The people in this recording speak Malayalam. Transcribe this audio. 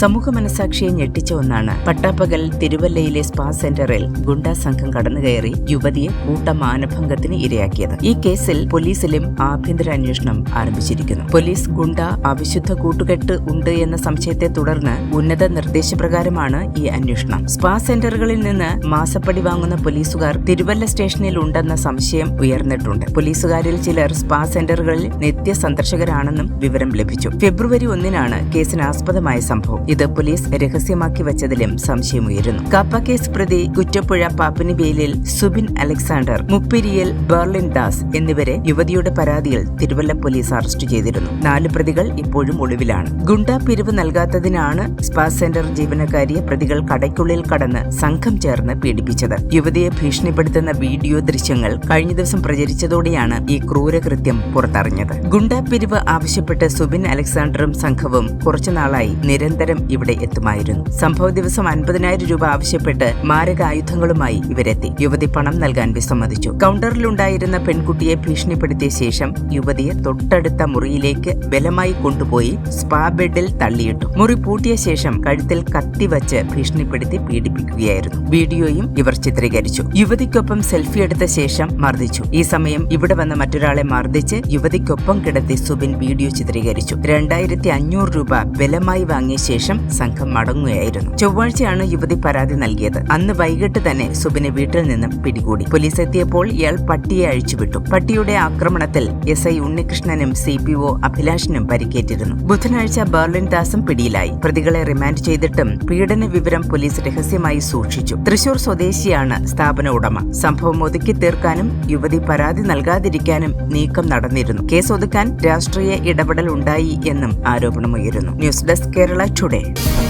സമൂഹ മനസാക്ഷിയെ ഞെട്ടിച്ച ഒന്നാണ്. പട്ടാപ്പകൽ തിരുവല്ലയിലെ സ്പാ സെന്ററിൽ ഗുണ്ടാ സംഘം കടന്നുകയറി യുവതിയെ കൂട്ടമാനഭംഗത്തിന് ഇരയാക്കിയത്. ഈ കേസിൽ പോലീസിലും ആഭ്യന്തര അന്വേഷണം ആരംഭിച്ചിരിക്കുന്നു. പോലീസ് ഗുണ്ട അവിശുദ്ധ കൂട്ടുകെട്ട് ഉണ്ട് എന്ന സംശയത്തെ തുടർന്ന് ഉന്നത നിർദ്ദേശപ്രകാരമാണ് ഈ അന്വേഷണം. സ്പാ സെന്ററുകളിൽ നിന്ന് മാസപ്പടി വാങ്ങുന്ന പോലീസുകാർ തിരുവല്ല സ്റ്റേഷനിൽ ഉണ്ടെന്ന സംശയം ഉയർന്നിട്ടുണ്ട്. പോലീസുകാരിൽ ചിലർ സ്പാ സെന്ററുകളിൽ നിത്യ സന്ദർശകരാണെന്നും വിവരം ലഭിച്ചു. ഫെബ്രുവരി ഒന്നിനാണ് കേസിന് ആസ്പദമായ സംഭവം. ഇത് പോലീസ് രഹസ്യമാക്കി വച്ചതിലും സംശയമുയരുന്നു കാപ്പ കേസ് പ്രതി കുറ്റപ്പുഴ പാപ്പനിവേലിൽ സുബിൻ അലക്സാണ്ടർ മുപ്പിരിയൽ ബെർലിൻ ദാസ് എന്നിവരെ യുവതിയുടെ പരാതിയിൽ തിരുവല്ല പോലീസ് അറസ്റ്റ് ചെയ്തിരുന്നു. നാല് പ്രതികൾ ഇപ്പോഴും ഒളിവിലാണ്. ഗുണ്ട പിരിവ് നൽകാത്തതിനാണ് സ്പാ സെന്റർ ജീവനക്കാരിയെ പ്രതികൾ കടയ്ക്കുള്ളിൽ കടന്ന് സംഘം ചേർന്ന് പീഡിപ്പിച്ചത്. യുവതിയെ ഭീഷണിപ്പെടുത്തുന്ന വീഡിയോ ദൃശ്യങ്ങൾ കഴിഞ്ഞ ദിവസം പ്രചരിച്ചതോടെയാണ് ഈ ക്രൂരകൃത്യം പുറത്തറിഞ്ഞത്. ഗുണ്ട പിരിവ് ആവശ്യപ്പെട്ട് സുബിൻ അലക്സാണ്ടറും സംഘവും കുറച്ചുനാളായി നിരന്തരം ഇവിടെ എത്തുമായിരുന്നു. സംഭവ ദിവസം അൻപതിനായിരം രൂപ ആവശ്യപ്പെട്ട് മാരക മാരകായുധങ്ങളുമായി ഇവരെത്തി. യുവതി പണം നൽകാൻ വിസമ്മതിച്ചു. കൗണ്ടറിലുണ്ടായിരുന്ന പെൺകുട്ടിയെ ഭീഷണിപ്പെടുത്തിയ ശേഷം യുവതിയെ തൊട്ടടുത്ത മുറിയിലേക്ക് ബലമായി കൊണ്ടുപോയി സ്പാ ബെഡിൽ തള്ളിയിട്ടു. മുറി പൂട്ടിയ ശേഷം കഴുത്തിൽ കത്തിവച്ച് ഭീഷണിപ്പെടുത്തി പീഡിപ്പിക്കുകയായിരുന്നു. വീഡിയോയും ഇവർ ചിത്രീകരിച്ചു. യുവതിക്കൊപ്പം സെൽഫി എടുത്ത ശേഷം മർദ്ദിച്ചു. ഈ സമയം ഇവിടെ വന്ന മറ്റൊരാളെ മർദ്ദിച്ച് യുവതിക്കൊപ്പം കിടത്തി സുബിൻ വീഡിയോ ചിത്രീകരിച്ചു. രണ്ടായിരത്തി അഞ്ഞൂറ് രൂപ ബലമായി വാങ്ങിയ ശേഷം സംഘം മടങ്ങുകയായിരുന്നു. ചൊവ്വാഴ്ചയാണ് യുവതി പരാതി നൽകിയത്. അന്ന് വൈകിട്ട് തന്നെ സുബിനെ വീട്ടിൽ നിന്നും പിടികൂടി. പോലീസ് എത്തിയപ്പോൾ ഇയാൾ പട്ടിയെ അഴിച്ചുവിട്ടു. പട്ടിയുടെ ആക്രമണത്തിൽ എസ് ഐ ഉണ്ണികൃഷ്ണനും സി പി ഒ അഭിലാഷിനും പരിക്കേറ്റിരുന്നു. ബുധനാഴ്ച ബെർലിൻ ദാസും പിടിയിലായി. പ്രതികളെ റിമാൻഡ് ചെയ്തിട്ടും പീഡന വിവരം പോലീസ് രഹസ്യമായി സൂക്ഷിച്ചു. തൃശൂർ സ്വദേശിയാണ് സ്ഥാപന ഉടമ. സംഭവം ഒതുക്കി തീർക്കാനും യുവതി പരാതി നൽകാതിരിക്കാനും നീക്കം നടന്നിരുന്നു. കേസ് ഒതുക്കാൻ രാഷ്ട്രീയ ഇടപെടൽ ഉണ്ടായി എന്നും ആരോപണമുയരുന്നു. News desk Kerala today.